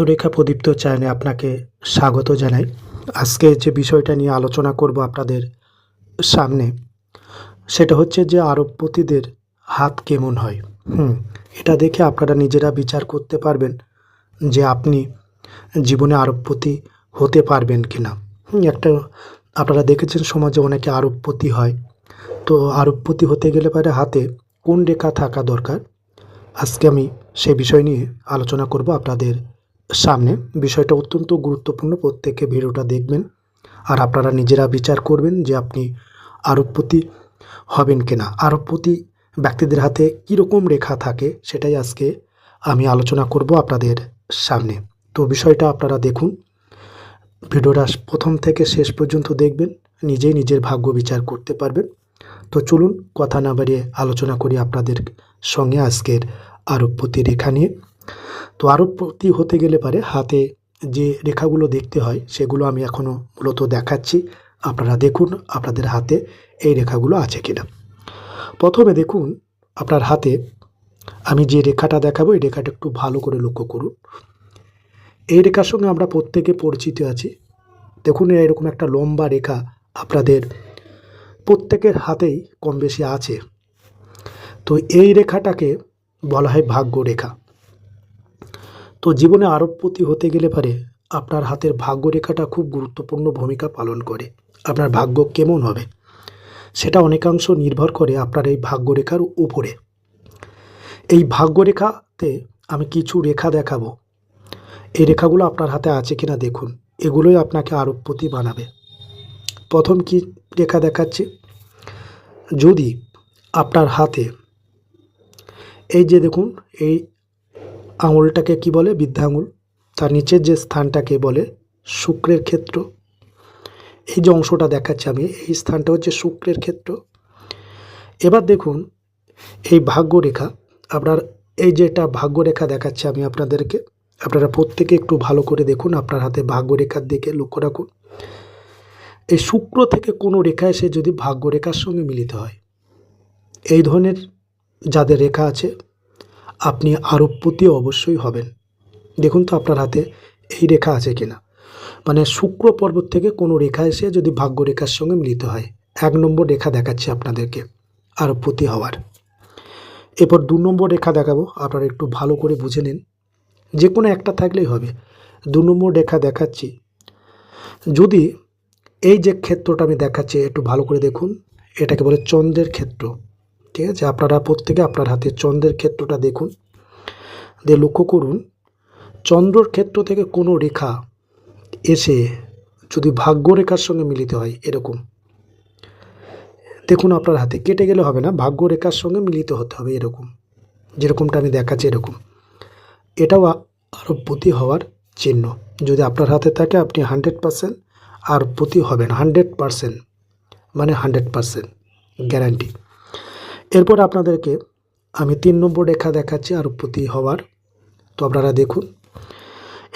হস্তরেখা প্রদীপ্ত চায়নে আপনাকে স্বাগত জানাই। আজকে যে বিষয়টা নিয়ে আলোচনা করব আপনাদের সামনে, সেটা হচ্ছে যে আরবপতিদের হাত কেমন হয়। হুম, এটা দেখে আপনারা নিজেরা বিচার করতে পারবেন যে আপনি জীবনে আরবপতি হতে পারবেন কি না একটা আপনারা দেখেছেন সমাজে অনেকে আরবপতি হয়। তো আরবপতি হতে গেলে পারে হাতে কোন রেখা থাকা দরকার? আজকে আমি সে বিষয় নিয়ে আলোচনা করব আপনাদের সামনে বিষয়টা অত্যন্ত গুরুত্বপূর্ণ, প্রত্যেকে ভিডিওটা দেখবেন। আর আপনারা নিজেরা বিচার করবেন যে আপনি আরবপতি হবেন কিনা। আরবপতি ব্যক্তিদের হাতে কীরকম রেখা থাকে সেটাই আজকে আমি আলোচনা করব আপনাদের সামনে। তো বিষয়টা আপনারা দেখুন। ভিডিওটা প্রথম থেকে শেষ পর্যন্ত দেখবেন, নিজেই নিজের ভাগ্য বিচার করতে পারবেন। তো চলুন, কথা না বাড়িয়ে আলোচনা করি আপনাদের সঙ্গে আজকের আরবপতি রেখা নিয়ে। তো আরবপতি হতে গেলে পারে হাতে যে রেখাগুলো দেখতে হয়, সেগুলো আমি এখনও মূলত দেখাচ্ছি। আপনারা দেখুন আপনাদের হাতে এই রেখাগুলো আছে কিনা। প্রথমে দেখুন আপনার হাতে আমি যে রেখাটা দেখাবো, এই রেখাটা একটু ভালো করে লক্ষ্য করুন। এই রেখার সঙ্গে আমরা প্রত্যেকে পরিচিত আছি। দেখুন এরকম একটা লম্বা রেখা আপনাদের প্রত্যেকের হাতেই কম বেশি আছে। তো এই রেখাটাকে বলা হয় ভাগ্য রেখা। তো জীবনে আরবপতি হতে গেলে পারে আপনার হাতের ভাগ্য রেখাটা খুব গুরুত্বপূর্ণ ভূমিকা পালন করে। আপনার ভাগ্য কেমন হবে? সেটা অনেকাংশ নির্ভর করে আপনার এই ভাগ্য রেখার উপরে। এই ভাগ্য রেখাতে আমি কিছু রেখা দেখাবো। এই রেখাগুলো আপনার হাতে আছে কিনা দেখুন। এগুলোই আপনাকে আরবপতি বানাবে। প্রথম কি রেখা দেখাচ্ছে? যদি আপনার হাতে এই যে দেখুন, এই আঙুলটাকে কি বলে? বৃদ্ধা আঙুল তার নিচের যে স্থানটাকে বলে শুক্রের ক্ষেত্র। এই যে অংশটা দেখাচ্ছি আমি, এই স্থানটা হচ্ছে শুক্রের ক্ষেত্র। এবার দেখুন, এই ভাগ্যরেখা, আপনার এই যেটা ভাগ্যরেখা দেখাচ্ছি আমি আপনাদেরকে। আপনারা প্রত্যেকে একটু ভালো করে দেখুন আপনার হাতে ভাগ্যরেখার দিকে লক্ষ্য রাখুন। এই শুক্র থেকে কোনো রেখা এসে যদি ভাগ্যরেখার সঙ্গে মিলিত হয়, এই ধরনের যাদের রেখা আছে আপনি আরবপতি অবশ্যই হবেন। দেখুন তো আপনার হাতে এই রেখা আছে কিনা। মানে শুক্র পর্বত থেকে কোনো রেখা এসে যদি ভাগ্য রেখার সঙ্গে মিলিত হয়, এক নম্বর রেখা দেখাচ্ছি আপনাদেরকে আরবপতি হওয়ার। এরপর দু নম্বর রেখা দেখাবো, আপনারা একটু ভালো করে বুঝে নিন। যে কোনো একটা থাকলেই হবে। দু নম্বর রেখা দেখাচ্ছি। যদি এই যে ক্ষেত্রটা আমি দেখাচ্ছি, একটু ভালো করে দেখুন, এটাকে বলে চন্দ্রের ক্ষেত্র। ঠিক আছে আপনারা প্রত্যেকে আপনার হাতে চন্দ্রের ক্ষেত্রটা দেখুন। দিয়ে লক্ষ্য করুন, চন্দ্রর ক্ষেত্র থেকে কোনো রেখা এসে যদি ভাগ্য রেখার সঙ্গে মিলিত হয় এরকম। দেখুন আপনার হাতে কেটে গেলে হবে না ভাগ্য রেখার সঙ্গে মিলিত হতে হবে এরকম। যেরকমটা আমি দেখাচ্ছি এরকম। এটাও আরও প্রতি হওয়ার চিহ্ন। যদি আপনার হাতে থাকে আপনি হান্ড্রেড পারসেন্ট, আর প্রতি হবেন হান্ড্রেড পারসেন্ট মানে হান্ড্রেড পারসেন্ট গ্যারান্টি। এরপর আপনাদেরকে আমি তিন নম্বর রেখা দেখাচ্ছি আরবপতি হওয়ার। তো আপনারা দেখুন,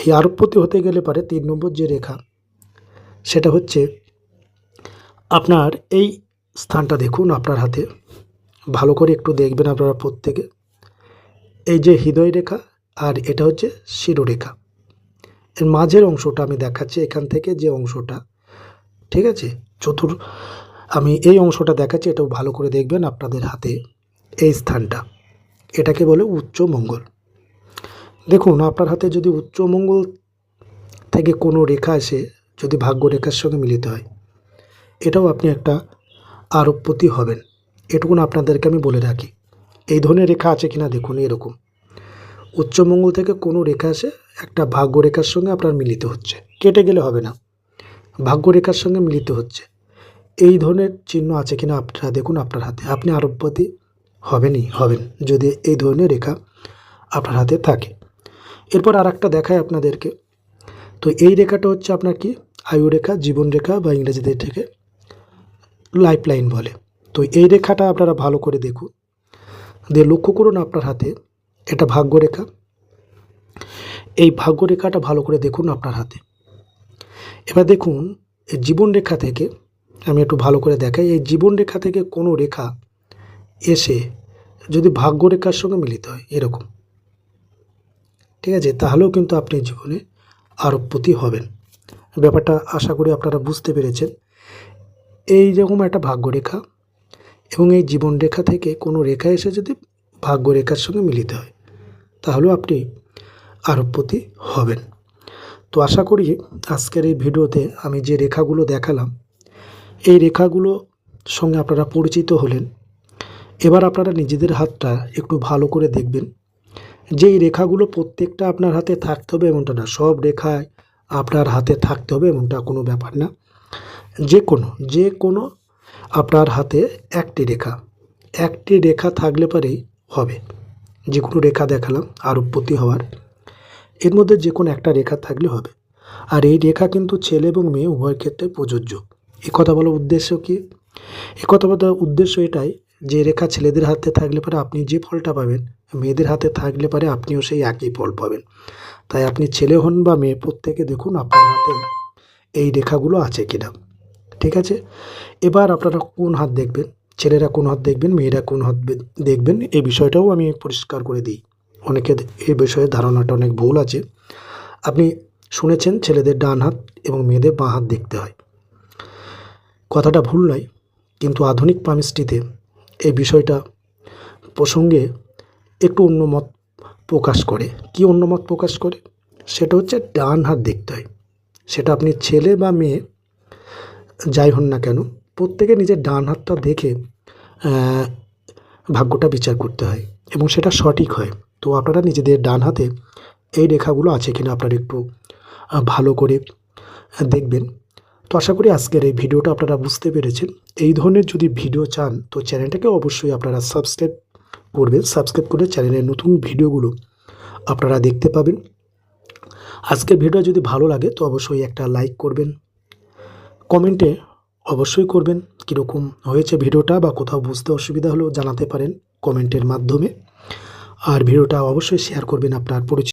এই আরবপতি হতে গেলে পারে তিন নম্বর যে রেখা, সেটা হচ্ছে আপনার এই স্থানটা দেখুন আপনার হাতে। ভালো করে একটু দেখবেন আপনারা প্রত্যেকে। এই যে হৃদয় রেখা আর এটা হচ্ছে শিরোরেখা। এর মাঝের অংশটা আমি দেখাচ্ছি, এখান থেকে যে অংশটা, ঠিক আছে? চতুর আমি এই অংশটা দেখাচ্ছি, এটাও ভালো করে দেখবেন আপনাদের হাতে এই স্থানটা। এটাকে বলে উচ্চ মঙ্গল। দেখুন, আপনার হাতে যদি উচ্চ মঙ্গল থেকে কোনো রেখা আসে, যদি ভাগ্য রেখার সঙ্গে মিলিত হয়, এটাও আপনি একটা আরবপতি হবেন। এটুকুন আপনাদেরকে আমি বলে রাখি। এই ধরনের রেখা আছে কিনা দেখুন, এরকম। উচ্চমঙ্গল থেকে কোনো রেখা আসে, একটা ভাগ্য রেখার সঙ্গে আপনার মিলিত হচ্ছে। কেটে গেলে হবে না। ভাগ্য রেখার সঙ্গে মিলিত হচ্ছে। এই ধরনের চিহ্ন আছে কিনা আপনারা দেখুন আপনার হাতে। আপনি আরবপতি হবেনই, হবেন, যদি এই ধরনের রেখা আপনার হাতে থাকে। এরপর আর একটা দেখায় আপনাদেরকে। তো এই রেখাটা হচ্ছে আপনার কি? আয়ু রেখা, জীবন রেখা বা ইংরেজিদের থেকে লাইফ লাইন বলে। তো এই রেখাটা আপনারা ভালো করে দেখুন। দিয়ে লক্ষ্য করুন আপনার হাতে এটা ভাগ্য রেখা। এই ভাগ্য রেখাটা ভালো করে দেখুন আপনার হাতে। এবার দেখুন জীবন রেখা থেকে আমি একটু ভালো করে দেখাই। এই জীবন রেখা থেকে কোনো রেখা এসে যদি ভাগ্য রেখার সঙ্গে মিলিত হয়, এরকম। ঠিক আছে? তাহলেও কিন্তু আপনি জীবনে আরবপতি হবেন। ব্যাপারটা আশা করি আপনারা বুঝতে পেরেছেন। এই রকম একটা ভাগ্যরেখা এবং এই জীবন রেখা থেকে কোনো রেখা এসে যদি ভাগ্যরেখার সঙ্গে মিলিত হয়, তাহলেও আপনি আরবপতি হবেন। তো আশা করি আজকের এই ভিডিওতে আমি যে রেখাগুলো দেখালাম এই রেখাগুলো সঙ্গে আপনারা পরিচিত হলেন। এবার আপনারা নিজেদের হাতটা একটু ভালো করে দেখবেন। যে এই রেখাগুলো প্রত্যেকটা আপনার হাতে থাকতে হবে এমনটা না, সব রেখায় আপনার হাতে থাকতে হবে এমনটা কোনো ব্যাপার না। যে কোনো যে কোনো আপনার হাতে একটি রেখা একটি রেখা থাকলে পরেই হবে। যে কোনো রেখা দেখালাম আরবপতি হওয়ার। এর মধ্যে যে কোনো একটা রেখা থাকলে হবে। আর এই রেখা কিন্তু ছেলে এবং মেয়ে উভয় ক্ষেত্রে প্রযোজ্য। এ কথা বলার উদ্দেশ্য কি? এ কথা বলার উদ্দেশ্য এটাই যে রেখা ছেলেদের হাতে থাকলে পরে আপনি যে ফলটা পাবেন, মেয়েদের হাতে থাকলে পরে আপনিও সেই একই ফল পাবেন। তাই আপনি ছেলে হন বা মেয়ে, প্রত্যেকে দেখুন আপনার হাতে এই রেখাগুলো আছে কিনা। ঠিক আছে? এবার আপনারা কোন হাত দেখবেন? ছেলেরা কোন হাত দেখবেন? মেয়েরা কোন হাত দেখবেন? এই বিষয়টাও আমি পরিষ্কার করে দিই। অনেকের এই বিষয়ে ধারণাটা অনেক ভুল আছে। আপনি শুনেছেন ছেলেদের ডান হাত এবং মেয়েদের বাঁ হাত দেখতে হয়। কথাটা ভুল নয়, কিন্তু আধুনিক পামিস্ট্রিতে এই বিষয়টা প্রসঙ্গে একটু অন্য মত প্রকাশ করে। কি অন্য মত প্রকাশ করে? সেটা হচ্ছে ডান হাত দেখতে হয়। সেটা আপনি ছেলে বা মেয়ে, যাই হন না কেন, প্রত্যেকে নিজের ডান হাতটা দেখে ভাগ্যটা বিচার করতে হয় এবং সেটা সঠিক হয়। তো আপনারা নিজেদের ডান হাতে এই রেখাগুলো আছে কিনা আপনারা একটু ভালো করে দেখবেন। তো আশা করি আজকের এই ভিডিওটা আপনারা বুঝতে পেরেছেন। এই ধরনের যদি ভিডিও চান, তো চ্যানেলটাকে অবশ্যই আপনারা সাবস্ক্রাইব করবেন, সাবস্ক্রাইব করে চ্যানেলের নতুন ভিডিওগুলো আপনারা দেখতে পাবেন। আজকের ভিডিও যদি ভালো লাগে, তো অবশ্যই একটা লাইক করবেন, কমেন্টে অবশ্যই করবেন, কীরকম হয়েছে ভিডিওটা বা কোথাও বুঝতে অসুবিধা হলেও জানাতে পারেন কমেন্টের মাধ্যমে। আর ভিডিওটা অবশ্যই শেয়ার করবেন আপনার পরিচিত